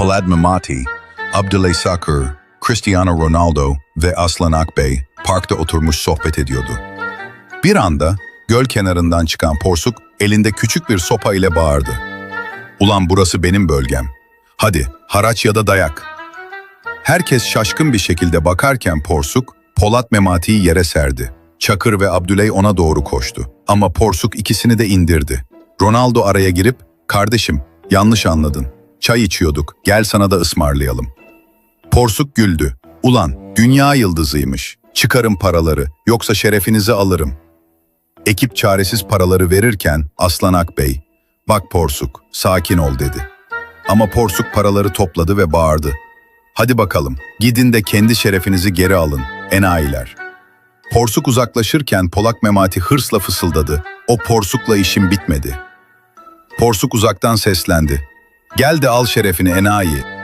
Palad Memati, Abdullah Sakır, Cristiano Ronaldo ve Aslan Akbey parkta oturmuş sohbet ediyordu. Bir anda göl kenarından çıkan porsuk elinde küçük bir sopa ile bağırdı. Ulan burası benim bölgem. Hadi haraç ya da dayak. Herkes şaşkın bir şekilde bakarken porsuk Polat Memati'yi yere serdi. Çakır ve Abdüley ona doğru koştu. Ama porsuk ikisini de indirdi. Ronaldo araya girip, kardeşim yanlış anladın. Çay içiyorduk, gel sana da ısmarlayalım. Porsuk güldü. Ulan dünya yıldızıymış. Çıkarın paraları, yoksa şerefinizi alırım. Ekip çaresiz paraları verirken Aslan Akbey, bak Porsuk, sakin ol dedi. Ama Porsuk paraları topladı ve bağırdı. Hadi bakalım, gidin de kendi şerefinizi geri alın, enayiler. Porsuk uzaklaşırken Polak Memati hırsla fısıldadı. O Porsuk'la işim bitmedi. Porsuk uzaktan seslendi. Gel de al şerefini enayi.